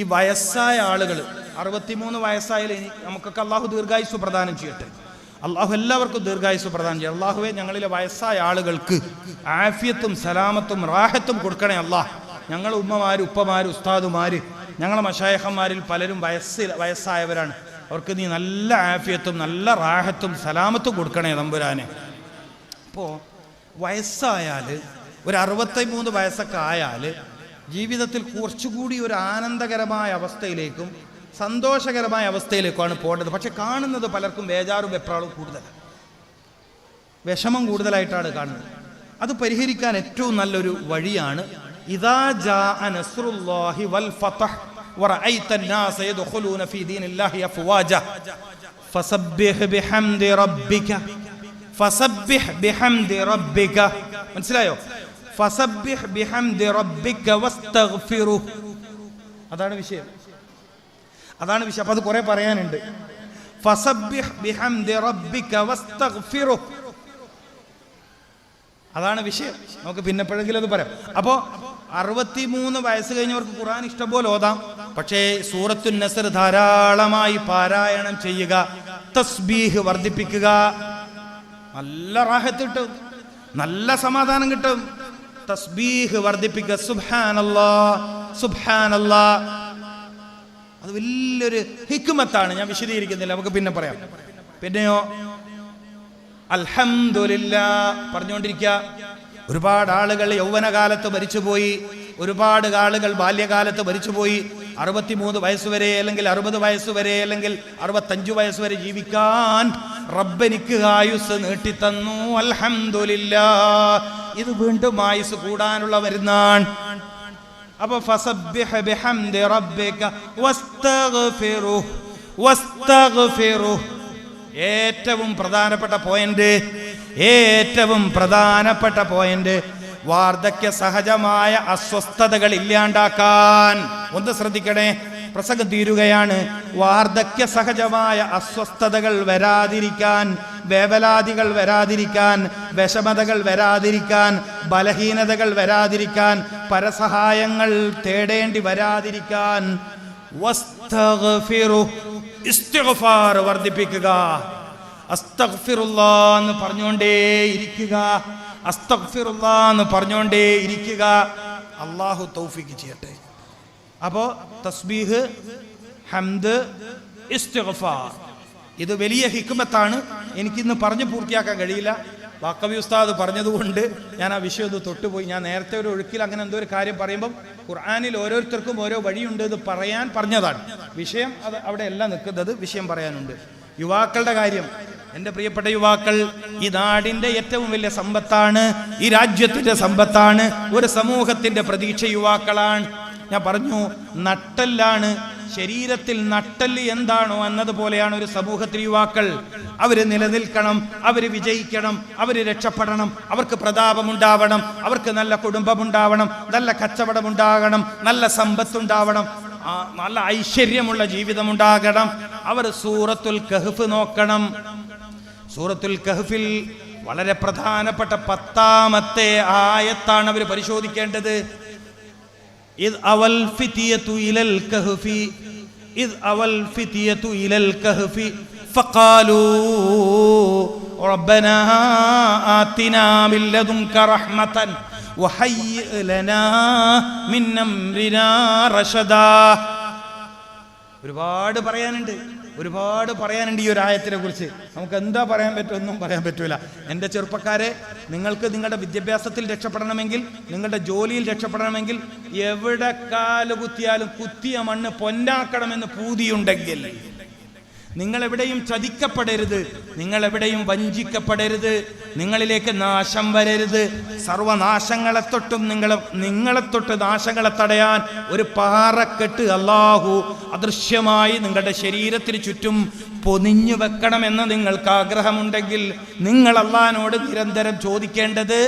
ഈ വയസ്സായ ആളുകൾ അറുപത്തിമൂന്ന് വയസ്സായാലും ഇനി നമുക്കൊക്കെ അള്ളാഹു ദീർഘായുസ് പ്രദാനം ചെയ്യട്ടെ. അള്ളാഹു എല്ലാവർക്കും ദീർഘായുസ് പ്രദാനം ചെയ്യും അള്ളാഹുവെ ഞങ്ങളിലെ വയസ്സായ ആളുകൾക്ക് ആഫിയത്തും സലാമത്തും റാഹത്തും കൊടുക്കണേ അള്ളാഹ് ഞങ്ങൾ ഉമ്മമാർ ഉപ്പമാർ ഉസ്താദുമാർ ഞങ്ങളെ മഷായഹന്മാരിൽ പലരും വയസ്സിൽ വയസ്സായവരാണ്. അവർക്ക് നീ നല്ല ആഫിയത്തും നല്ല റാഹത്തും സലാമത്തും കൊടുക്കണേ തമ്പുരാനെ. അപ്പോൾ വയസ്സായാൽ ഒരു അറുപത്തി മൂന്ന് വയസ്സൊക്കെ ആയാൽ ജീവിതത്തിൽ കുറച്ചുകൂടി ഒരു ആനന്ദകരമായ അവസ്ഥയിലേക്കും സന്തോഷകരമായ അവസ്ഥയിലേക്കുമാണ് പോകേണ്ടത് പക്ഷെ കാണുന്നത് പലർക്കും ബേജാറും വെപ്രാളും കൂടുതലാണ് വിഷമം കൂടുതലായിട്ടാണ് കാണുന്നത് അത് പരിഹരിക്കാൻ ഏറ്റവും നല്ലൊരു വഴിയാണ് ഇദാ ജാഅ നസ്റുല്ലാഹി വൽ ഫതഹ് വറഅയ്ത الناس يدخلون في دين الله أفواجا فسبح بحمد ربك فسبح بحمد ربك മനസ്സിലായോ അതാണ് വിഷയം. അതാണ് വിഷയം. അപ്പൊ അത് കുറെ പറയാനുണ്ട്. അതാണ് വിഷയം. നമുക്ക് പിന്നെപ്പോഴെങ്കിലും അത് പറയാം. അപ്പോ അറുപത്തിമൂന്ന് വയസ്സ് കഴിഞ്ഞവർക്ക് ഖുർആൻ ഇഷ്ടംപോലെ ഓതാം. പക്ഷേ സൂറത്തു നസർ ധാരാളമായി പാരായണം ചെയ്യുക തസ്ബീഹ് വർദ്ധിപ്പിക്കുക നല്ല റാഹത്ത് കിട്ടും. നല്ല സമാധാനം കിട്ടും. തസ്ബീഹ് വർദ്ധിപ്പിക്കുക. സുബ്ഹാനല്ലാ സുബ്ഹാനല്ലാ. അത് വലിയൊരു ഹിക്കുമത്താണ് ഞാൻ വിശദീകരിക്കുന്നില്ല. നമുക്ക് പിന്നെ പറയാം. പിന്നെയോ? അൽഹംദുലില്ല. പറഞ്ഞുകൊണ്ടിരിക്കുക. ഒരുപാട് ആളുകൾ യൗവനകാലത്ത് മരിച്ചുപോയി. ഒരുപാട് ആളുകൾ ബാല്യകാലത്ത് മരിച്ചുപോയി. അറുപത്തിമൂന്ന് വയസ്സ് വരെ അല്ലെങ്കിൽ അറുപത് വയസ്സ് വരെ അല്ലെങ്കിൽ അറുപത്തഞ്ചു വയസ്സ് വരെ ജീവിക്കാൻ റബ്ബെനിക്ക് ആയുസ് നീട്ടിത്തന്നു. അലഹമില്ല ഇത് വീണ്ടും ആയുസ് കൂടാനുള്ള വരുന്നാണ് അപ്പൊ ഫസബ്ബിഹ് ബിഹംദി റബ്ബിക ഏറ്റവും പ്രധാനപ്പെട്ട പോയിന്റ് ഏറ്റവും പ്രധാനപ്പെട്ട പോയിന്റ് വാർദ്ധക്യ സഹജമായ അസ്വസ്ഥതകൾ ഇല്ലാണ്ടാക്കാൻ. ഒന്ന് ശ്രദ്ധിക്കണേ. പ്രസംഗം തീരുകയാണ്. വാർദ്ധക്യ സഹജമായ അസ്വസ്ഥതകൾ വരാതിരിക്കാൻ വേവലാതികൾ വരാതിരിക്കാൻ വിഷമതകൾ വരാതിരിക്കാൻ ബലഹീനതകൾ വരാതിരിക്കാൻ പരസഹായങ്ങൾ തേടേണ്ടി വരാതിരിക്കാൻ വർദ്ധിപ്പിക്കുക എന്ന് പറഞ്ഞുകൊണ്ടേ ഇരിക്കുക എന്ന് പറഞ്ഞുകൊണ്ടേ ഇരിക്കുക അള്ളാഹു തൗഫിക്ക് ചെയ്യട്ടെ. അപ്പോ തസ്ബീഹ് ഹംദ് ഇസ്തിഗ്ഫാർ. ഇത് വലിയ ഹിക്മത്താണ്. എനിക്കിന്ന് പറഞ്ഞു പൂർത്തിയാക്കാൻ കഴിയില്ല. വാക്കവി ഉസ്താദ് പറഞ്ഞതുകൊണ്ട് ഞാൻ ആ വിഷയം ഒന്ന് തൊട്ടുപോയി. ഞാൻ നേരത്തെ ഒരു ഒഴുക്കിൽ അങ്ങനെ എന്തോ ഒരു കാര്യം പറയുമ്പം ഖുർആാനിൽ ഓരോരുത്തർക്കും ഓരോ വഴിയുണ്ട് എന്ന് പറയാൻ പറഞ്ഞതാണ്. വിഷയം അത് അവിടെ എല്ലാം നിൽക്കുന്നത്. വിഷയം പറയാനുണ്ട്. യുവാക്കളുടെ കാര്യം. എന്റെ പ്രിയപ്പെട്ട യുവാക്കൾ ഈ നാടിന്റെ ഏറ്റവും വലിയ സമ്പത്താണ് ഈ രാജ്യത്തിന്റെ സമ്പത്താണ് ഒരു സമൂഹത്തിന്റെ പ്രതീക്ഷ യുവാക്കളാണ്. ഞാൻ പറഞ്ഞു നട്ടല്ലാണ്. ശരീരത്തിൽ നട്ടൽ എന്താണോ എന്നതുപോലെയാണ് ഒരു സമൂഹത്തിൽ യുവാക്കൾ. അവർ നിലനിൽക്കണം അവർ വിജയിക്കണം അവർ രക്ഷപ്പെടണം അവർക്ക് പ്രതാപമുണ്ടാവണം അവർക്ക് നല്ല കുടുംബമുണ്ടാവണം നല്ല കച്ചവടമുണ്ടാകണം നല്ല സമ്പത്തുണ്ടാവണം നല്ല ഐശ്വര്യമുള്ള ജീവിതം ഉണ്ടാകണം അവർ സൂറത്തുൽ കഹ്ഫ് നോക്കണം. സൂറത്തുൽ കഹ്ഫിൽ വളരെ പ്രധാനപ്പെട്ട പത്താമത്തെ ആയത്താണ് അവർ പരിശോധിക്കേണ്ടത്. إذ أوى الفتية إلى الكهف إذ أوى الفتية إلى الكهف فقالوا ربنا آتنا من لدنك رحمة وهيئ لنا من أمرنا رشدا ഒരുപാട് പറയാനുണ്ട് ഒരുപാട് പറയാനുണ്ട് ഈ ഒരു ആയത്തിനെ കുറിച്ച്. നമുക്ക് എന്താ പറയാൻ പറ്റുമെന്നും പറയാൻ പറ്റൂല. എന്റെ ചെറുപ്പക്കാരെ നിങ്ങൾക്ക് നിങ്ങളുടെ വിദ്യാഭ്യാസത്തിൽ രക്ഷപ്പെടണമെങ്കിൽ നിങ്ങളുടെ ജോലിയിൽ രക്ഷപ്പെടണമെങ്കിൽ എവിടെ കാൽ കുത്തിയാലും കുത്തിയ മണ്ണ് പൊന്നാക്കണമെന്ന് പൂതിയുണ്ടെങ്കിൽ നിങ്ങൾ എവിടെയും ചതിക്കപ്പെടരുത്. നിങ്ങൾ എവിടെയും വഞ്ചിക്കപ്പെടരുത്. നിങ്ങളിലേക്ക് നാശം വരരുത്. സർവനാശങ്ങളെ തൊട്ടും നിങ്ങളെ നിങ്ങളെ തൊട്ട് നാശങ്ങളെ തടയാൻ ഒരു പാറക്കെട്ട് അള്ളാഹു അദൃശ്യമായി നിങ്ങളുടെ ശരീരത്തിന് ചുറ്റും പൊതിഞ്ഞു വെക്കണമെന്ന് നിങ്ങൾക്ക് ആഗ്രഹമുണ്ടെങ്കിൽ നിങ്ങൾ അള്ളഹാനോട് നിരന്തരം ചോദിക്കേണ്ടത്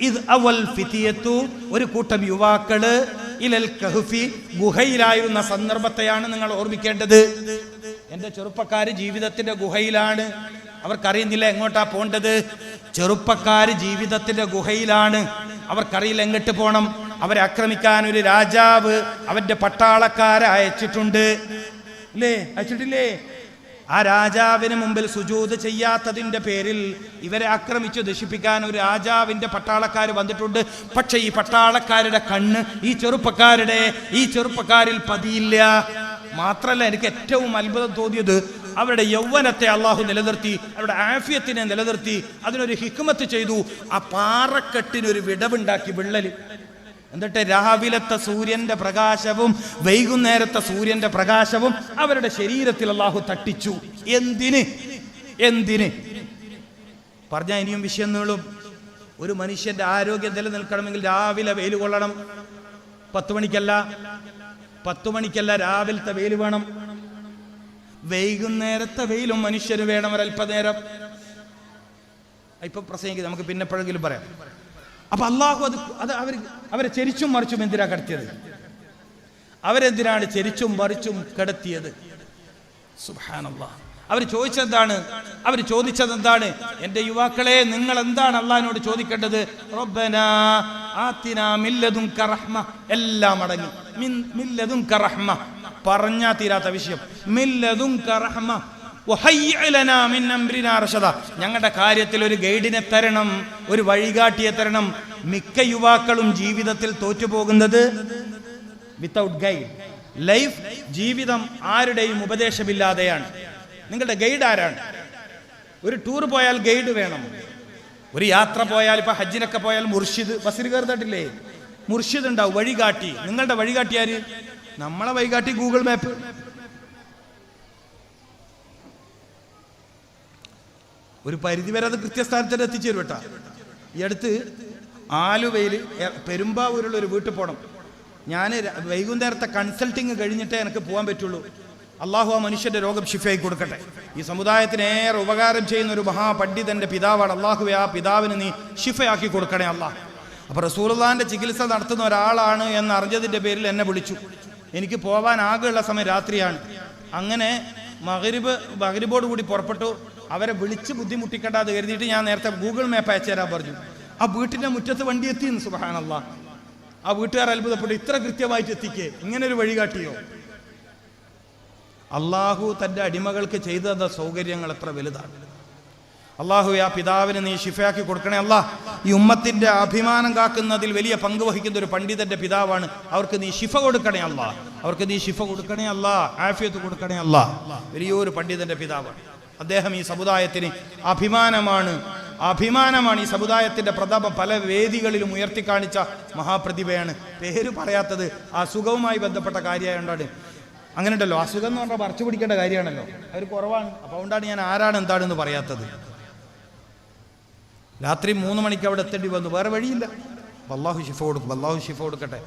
ഇത് അവൽ ഫിതിയത്തു ഒരു കൂട്ടം യുവാക്കൾ ഇലൽ കഹുഫി ഗുഹയിലായിരുന്ന സന്ദർഭത്തെയാണ് നിങ്ങൾ ഓർമ്മിക്കേണ്ടത്. എന്റെ ചെറുപ്പക്കാര് ജീവിതത്തിന്റെ ഗുഹയിലാണ്. അവർക്കറിയുന്നില്ല എങ്ങോട്ടാ പോണ്ടത്. ചെറുപ്പക്കാര് ജീവിതത്തിന്റെ ഗുഹയിലാണ്. അവർക്കറിയില്ല എങ്ങോട്ട് പോണം. അവരെ ആക്രമിക്കാൻ ഒരു രാജാവ് അവന്റെ പട്ടാളക്കാരെ അയച്ചിട്ടുണ്ട്. അല്ലേ അയച്ചിട്ടില്ലേ? ആ രാജാവിന് മുമ്പിൽ സുജൂത് ചെയ്യാത്തതിന്റെ പേരിൽ ഇവരെ ആക്രമിച്ച് ദശിപ്പിക്കാൻ ഒരു രാജാവിന്റെ പട്ടാളക്കാർ വന്നിട്ടുണ്ട്. പക്ഷെ ഈ പട്ടാളക്കാരുടെ കണ്ണ് ഈ ചെറുപ്പക്കാരുടെ ഈ ചെറുപ്പക്കാരിൽ പതിയില്ല. മാത്രല്ല എനിക്ക് ഏറ്റവും അത്ഭുതം തോന്നിയത് അവരുടെ യൗവനത്തെ അള്ളാഹു നിലനിർത്തി അവരുടെ ആഫിയത്തിനെ നിലനിർത്തി അതിനൊരു ഹിക്മത്ത് ചെയ്തു. ആ പാറക്കെട്ടിനൊരു വിടവുണ്ടാക്കി വിള്ളൽ. എന്നിട്ട് രാവിലത്തെ സൂര്യന്റെ പ്രകാശവും വൈകുന്നേരത്തെ സൂര്യന്റെ പ്രകാശവും അവരുടെ ശരീരത്തിൽ അള്ളാഹു തട്ടിച്ചു. എന്തിന്? എന്തിന്? പറഞ്ഞാൽ ഇനിയും വിഷയം നീളും. ഒരു മനുഷ്യന്റെ ആരോഗ്യം നിലനിൽക്കണമെങ്കിൽ രാവിലെ വെയിൽ കൊള്ളണം. പത്ത് മണിക്കല്ല. പത്ത് മണിക്കല്ല രാവിലത്തെ വെയിൽ വേണം. വൈകുന്നേരത്തെ വെയിലും മനുഷ്യന് വേണം ഒരല്പനേരം ഇപ്പൊ പ്രസംഗിക്കുക നമുക്ക് പിന്നെ എപ്പോഴെങ്കിലും പറയാം. അപ്പൊ അള്ളാഹു അത് അത് അവർ അവരെ ചെരിച്ചും മറിച്ചും എന്തിനാ കടത്തിയത്? അവരെന്തിനാണ് ചെരിച്ചും മറിച്ചും കിടത്തിയത്? സുബാനല്ലാ അവർ ചോദിച്ചെന്താണ് അവർ ചോദിച്ചത് എന്താണ് എന്റെ യുവാക്കളെ നിങ്ങൾ എന്താണ് അള്ളഹാനോട് ചോദിക്കേണ്ടത്? റബ്ബനാ ആത്തിനാ മില്ലതും കറഹ്മ എല്ലാം അടങ്ങി. മില്ലതും കറഹ്മ പറഞ്ഞാ തീരാത്ത വിഷയം. മില്ലതും കറഹ്മ. ഞങ്ങളുടെ കാര്യത്തിൽ ഒരു ഗൈഡിനെ തരണം ഒരു വഴികാട്ടിയെ തരണം. മിക്ക യുവാക്കളും ജീവിതത്തിൽ തോറ്റുപോകുന്നത് വിത്തൗട്ട് ഗൈഡ് ലൈഫ് ജീവിതം ആരുടെയും ഉപദേശമില്ലാതെയാണ്. നിങ്ങളുടെ ഗൈഡ് ആരാണ്? ഒരു ടൂർ പോയാൽ ഗൈഡ് വേണം. ഒരു യാത്ര പോയാൽ ഇപ്പൊ ഹജ്ജിനൊക്കെ പോയാൽ മുർഷിദ്. ബസ്സിൽ കയറുന്നിട്ടില്ലേ മുർഷിദ് ഉണ്ടാവും വഴികാട്ടി. നിങ്ങളുടെ വഴികാട്ടി ആര്? നമ്മളെ വഴികാട്ടി ഗൂഗിൾ മാപ്പ്. ഒരു പരിധി വരെ അത് കൃത്യസ്ഥാനത്തിൽ എത്തിച്ചേരും കേട്ടാ. ഈ അടുത്ത് ആലുവയിൽ പെരുമ്പാവൂരുള്ള ഒരു വീട്ടിൽ പോകണം ഞാൻ വൈകുന്നേരത്തെ കൺസൾട്ടിങ് കഴിഞ്ഞിട്ടേ എനിക്ക് പോകാൻ പറ്റുള്ളൂ. അള്ളാഹു ആ മനുഷ്യന്റെ രോഗം ഷിഫയായി കൊടുക്കട്ടെ. ഈ സമുദായത്തിന് ഏറെ ഉപകാരം ചെയ്യുന്ന ഒരു മഹാപണ്ഡിതന്റെ പിതാവാണ് അള്ളാഹുവെ. ആ പിതാവിന് നീ ഷിഫയാക്കി കൊടുക്കണേ അള്ളാഹ് അപ്പൊ റസൂലുള്ളാന്റെ ചികിത്സ നടത്തുന്ന ഒരാളാണ് എന്ന് അറിഞ്ഞതിന്റെ പേരിൽ എന്നെ വിളിച്ചു. എനിക്ക് പോവാൻ ആകെയുള്ള സമയം രാത്രിയാണ്. അങ്ങനെ മകരിബ് മകരിബോട് കൂടി പുറപ്പെട്ടു. അവരെ വിളിച്ച് ബുദ്ധിമുട്ടിക്കണ്ട അത് കരുതിയിട്ട് ഞാൻ നേരത്തെ ഗൂഗിൾ മാപ്പ് അയച്ചു തരാൻ പറഞ്ഞു. ആ വീട്ടിന്റെ മുറ്റത്ത് വണ്ടി എത്തിയെന്ന് സുബഹാനല്ല. ആ വീട്ടുകാർ അത്ഭുതപ്പെട്ടു. ഇത്ര കൃത്യമായിട്ട് എത്തിക്കേ. ഇങ്ങനെ ഒരു വഴികാട്ടിയോ അള്ളാഹു തന്റെ അടിമകൾക്ക് ചെയ്തു തന്ന സൗകര്യങ്ങൾ എത്ര വലുതാണ്. അള്ളാഹു ആ പിതാവിന് നീ ഷിഫയാക്കി കൊടുക്കണേ അല്ല. ഈ ഉമ്മത്തിന്റെ അഭിമാനം കാക്കുന്നതിൽ വലിയ പങ്ക് വഹിക്കുന്ന ഒരു പണ്ഡിതന്റെ പിതാവാണ്. അവർക്ക് നീ ഷിഫ കൊടുക്കണേ അല്ല. അവർക്ക് നീ ഷിഫ കൊടുക്കണേ അല്ല. ആഫിയത്ത് കൊടുക്കണേ അല്ല. വലിയൊരു പണ്ഡിതന്റെ പിതാവാണ്. അദ്ദേഹം ഈ സമുദായത്തിന് അഭിമാനമാണ്. അഭിമാനമാണ് ഈ സമുദായത്തിന്റെ പ്രതാപം. പല വേദികളിലും ഉയർത്തിക്കാണിച്ച മഹാപ്രതിഭയാണ്. പേര് പറയാത്തത് ആ സുഖവുമായി ബന്ധപ്പെട്ട കാര്യമായോണ്ടാണ്. അങ്ങനെ ഉണ്ടല്ലോ അസുഖം എന്ന് പറഞ്ഞാൽ പറിച്ചു പിടിക്കേണ്ട കാര്യമാണല്ലോ. അവർ കുറവാണ്. അപ്പോൾ അതുകൊണ്ടാണ് ഞാൻ ആരാണ് എന്താണെന്ന് പറയാത്തത്. രാത്രി മൂന്ന് മണിക്ക് അവിടെ എത്തേണ്ടി വന്നു. വേറെ വഴിയില്ല. വല്ലാഹു ഷിഫ കൊടുക്കും. വല്ലാഹു ഷിഫ കൊടുക്കട്ടെ.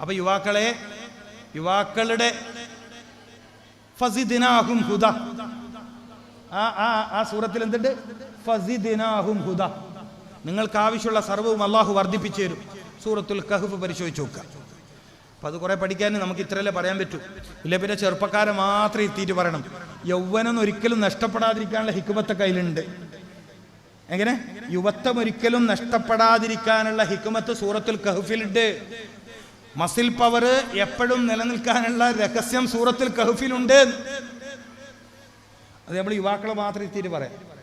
അപ്പൊ യുവാക്കളെ യുവാക്കളുടെ ഫസിദിനാഹും ഹുദ. ആ ആ ആ സൂറത്തിൽ എന്തുണ്ട്? ഫസിദിനാഹും ഹുദ. നിങ്ങൾക്ക് ആവശ്യമുള്ള സർവവും അള്ളാഹു വർദ്ധിപ്പിച്ചു തരും. സൂറത്തുൽ കഹഫ് പരിശോധിച്ച് നോക്കുക. അപ്പൊ അത് കുറെ പഠിക്കാൻ നമുക്ക് ഇത്രയല്ലേ പറയാൻ പറ്റൂ. ഇല്ല പിന്നെ ചെറുപ്പക്കാരെ മാത്രം എത്തിയിട്ട് പറയണം. യൗവനം ഒരിക്കലും നഷ്ടപ്പെടാതിരിക്കാനുള്ള ഹിക്കുമത്തെ കയ്യിലുണ്ട്. എങ്ങനെ? യുവത്വം ഒരിക്കലും നഷ്ടപ്പെടാതിരിക്കാനുള്ള ഹിക്കുമത്ത് സൂറത്തുൽ കഹഫിലുണ്ട്. മസിൽ പവർ എപ്പോഴും നിലനിൽക്കാനുള്ള രഹസ്യം സൂറത്തുൽ കഹഫിലുണ്ട്. അത് നമ്മൾ യുവാക്കളെ മാത്രം എത്തിയിട്ട് പറയാം.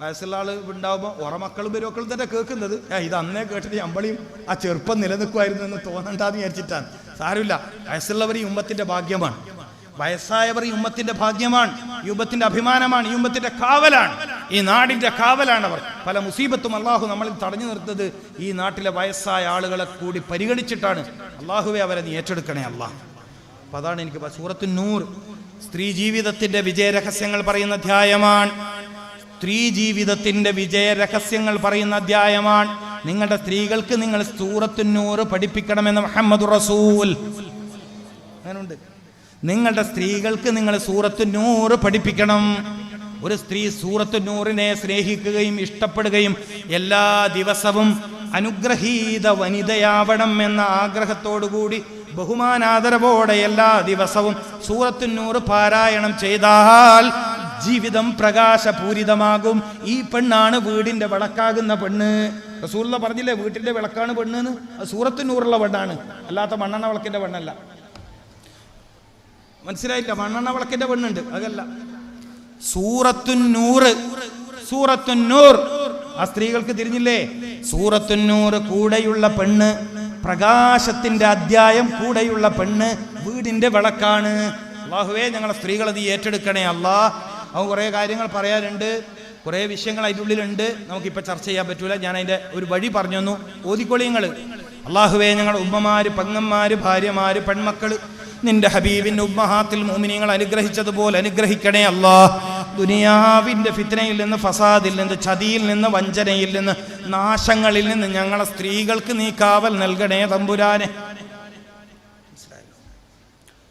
വയസ്സുള്ള ആൾ ഉണ്ടാവുമ്പോൾ ഓറെ മക്കളും പെരുമക്കളും തന്നെ കേൾക്കുന്നത്. ഏ ഇത് അന്നേ കേട്ടിട്ട് അമ്പളിയും ആ ചെറുപ്പം നിലനിൽക്കുമായിരുന്നു എന്ന് തോന്നണ്ടാന്ന് വിചാരിച്ചിട്ടാണ്. സാരമില്ല. വയസ്സുള്ളവർ ഈ ഉമ്മത്തിന്റെ ഭാഗ്യമാണ്. വയസ്സായവർ ഈ ഉമ്മത്തിന്റെ ഭാഗ്യമാണ്. ഈ ഉമ്മത്തിന്റെ അഭിമാനമാണ്. ഈ ഉമ്മത്തിന്റെ കാവലാണ്. ഈ നാടിന്റെ കാവലാണ് അവർ പല മുസീബത്തും അള്ളാഹു നമ്മളിൽ തടഞ്ഞു നിർത്തത് ഈ നാട്ടിലെ വയസ്സായ ആളുകളെ കൂടി പരിഗണിച്ചിട്ടാണ്. അള്ളാഹുവെ അവരെ നീ ഏറ്റെടുക്കണേ അള്ളാഹ് അപ്പൊ അതാണ് എനിക്ക് സൂറത്തു നൂർ സ്ത്രീ ജീവിതത്തിന്റെ വിജയ രഹസ്യങ്ങൾ പറയുന്ന അധ്യായമാണ്. സ്ത്രീ ജീവിതത്തിന്റെ വിജയ രഹസ്യങ്ങൾ പറയുന്ന അധ്യായമാണ്. നിങ്ങളുടെ സ്ത്രീകൾക്ക് നിങ്ങൾ സൂറത്തു നൂറ് പഠിപ്പിക്കണമെന്ന് മുഹമ്മദ് റസൂൽ. അങ്ങനുണ്ട് നിങ്ങളുടെ സ്ത്രീകൾക്ക് നിങ്ങൾ സൂറത്തു നൂറ് പഠിപ്പിക്കണം. ഒരു സ്ത്രീ സൂറത്തു നൂറിനെ സ്നേഹിക്കുകയും ഇഷ്ടപ്പെടുകയും എല്ലാ ദിവസവും അനുഗ്രഹീത വനിതയാവണം എന്ന ആഗ്രഹത്തോടുകൂടി ബഹുമാനാദരവോടെ എല്ലാ ദിവസവും സൂറത്തു നൂറ് പാരായണം ചെയ്താൽ ജീവിതം പ്രകാശപൂരിതമാകും. ഈ പെണ്ണാണ് വീടിന്റെ വിളക്കാകുന്ന പെണ്ണ്. റസൂള്ള പറഞ്ഞില്ലേ വീട്ടിന്റെ വിളക്കാണ് പെണ്ണ് എന്ന് സൂറത്തിനൂറുള്ള പെണ്ണാണ്. അല്ലാത്ത മണ്ണെണ്ണ വിളക്കിന്റെ പെണ്ണല്ല. മനസ്സിലായില്ല മണ്ണെണ്ണ വിളക്കിന്റെ പെണ്ണുണ്ട്. അതല്ല. സൂറത്തുന്നൂറ് സൂറത്തുന്നൂർ ആ സ്ത്രീകൾക്ക് തിരിഞ്ഞില്ലേ? സൂറത്തുന്നൂറ് കൂടെയുള്ള പെണ്ണ് പ്രകാശത്തിന്റെ അധ്യായം കൂടെയുള്ള പെണ്ണ് വീടിന്റെ വിളക്കാണ്. അള്ളാഹുവേ ഞങ്ങളെ സ്ത്രീകൾ അത് ഏറ്റെടുക്കണേ അല്ലാ അവൻ കുറേ കാര്യങ്ങൾ പറയാനുണ്ട് കുറേ വിഷയങ്ങൾ അതിന്റെ ഉള്ളിലുണ്ട്. നമുക്കിപ്പോൾ ചർച്ച ചെയ്യാൻ പറ്റൂല. ഞാൻ അതിന്റെ ഒരു വഴി പറഞ്ഞു തന്നു. ഓതിക്കൊളിയങ്ങൾ. അള്ളാഹുവേ ഞങ്ങൾ ഉമ്മമാര് പങ്ങന്മാർ ഭാര്യമാര് പെൺമക്കൾ നിന്റെ ഹബീബിന്റെ ഉമ്മഹാത്തിൽ മോമിനിയങ്ങൾ അനുഗ്രഹിച്ചതുപോലെ അനുഗ്രഹിക്കണേ അല്ലാ. ദുനിയാവിന്റെ ഫിത്തനയിൽ നിന്ന് ഫസാദിൽ നിന്ന് ചതിയിൽ നിന്ന് വഞ്ചനയിൽ നിന്ന് നാശങ്ങളിൽ നിന്ന് ഞങ്ങളെ സ്ത്രീകൾക്ക് നീ കാവൽ നൽകണേ തമ്പുരാനെ.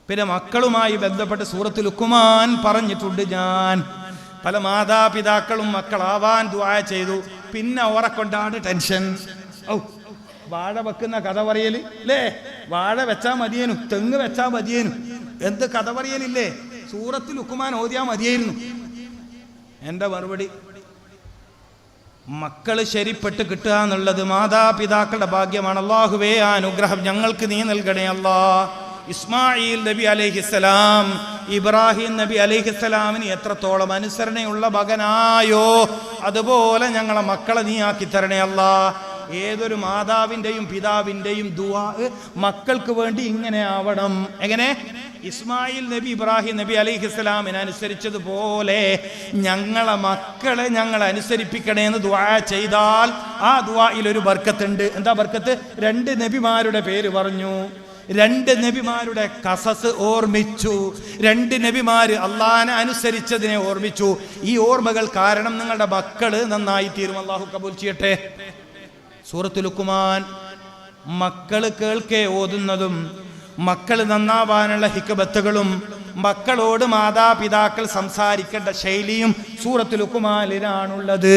പിന്നെ മക്കളുമായി ബന്ധപ്പെട്ട് സൂറത്ത് ലുക്കുമാൻ പറഞ്ഞിട്ടുണ്ട് ഞാൻ. പല മാതാപിതാക്കളും മക്കളാവാൻ ദുആ ചെയ്തു. പിന്നെ ഓറെ കൊണ്ടാണ് ടെൻഷൻ. ഔ വാഴ വെക്കുന്ന കഥ പറയൽ അല്ലേ വാഴ വെച്ചാ മതിയേനു തെങ്ങ് വെച്ചാ മതിയേനു. എന്ത് കഥ പറയലില്ലേ? സൂറത്തിൽ ഉക്കുമാൻ ഓതിയാ മതിയായിരുന്നു. എന്റെ മറുപടി മക്കൾ ശരിപ്പെട്ട് കിട്ടുക എന്നുള്ളത് മാതാപിതാക്കളുടെ ഭാഗ്യമാണ്. അള്ളാഹുവേ അനുഗ്രഹം ഞങ്ങൾക്ക് നീ നൽകണേ അല്ലാ ഇസ്മായിൽ നബി അലൈഹിസ്സലാം ഇബ്രാഹിം നബി അലൈഹിസ്സലാമിന് എത്രത്തോളം അനുസരണയുള്ള മകനായോ അതുപോലെ ഞങ്ങളെ മക്കളെ നീ ആക്കി തരണേ ഏതൊരു മാതാവിന്റെയും പിതാവിന്റെയും ദുവാ മക്കൾക്ക് വേണ്ടി ഇങ്ങനെ ആവണം. എങ്ങനെ? ഇസ്മായിൽ നബി ഇബ്രാഹിം നബി അലൈഹിസ്സലാമിനെ അനുസരിച്ചതുപോലെ ഞങ്ങളെ മക്കളെ ഞങ്ങൾ അനുസരിപ്പിക്കണേ എന്ന് ദുആ ചെയ്താൽ ആ ദുആയിൽ ഒരു ബർക്കത്തുണ്ട്. എന്താ ബർക്കത്ത്? രണ്ട് നബിമാരുടെ പേര് പറഞ്ഞു. രണ്ട് നബിമാരുടെ കസസ് ഓർമ്മിച്ചു. രണ്ട് നബിമാര് അള്ളാനെ അനുസരിച്ചതിനെ ഓർമ്മിച്ചു. ഈ ഓർമ്മകൾ കാരണം നിങ്ങളുടെ മക്കൾ നന്നായി തീരും. അള്ളാഹു കബൂൽ ചെയ്യട്ടെ. സൂറത്ത് ലുക്കുമാൻ മക്കൾ കേൾക്കെ ഓതുന്നതും മക്കൾ നന്നാവാനുള്ള ഹിക്കബത്തുകളും മക്കളോട് മാതാപിതാക്കൾ സംസാരിക്കേണ്ട ശൈലിയും സൂറത്ത് ലുക്കുമാലിനാണുള്ളത്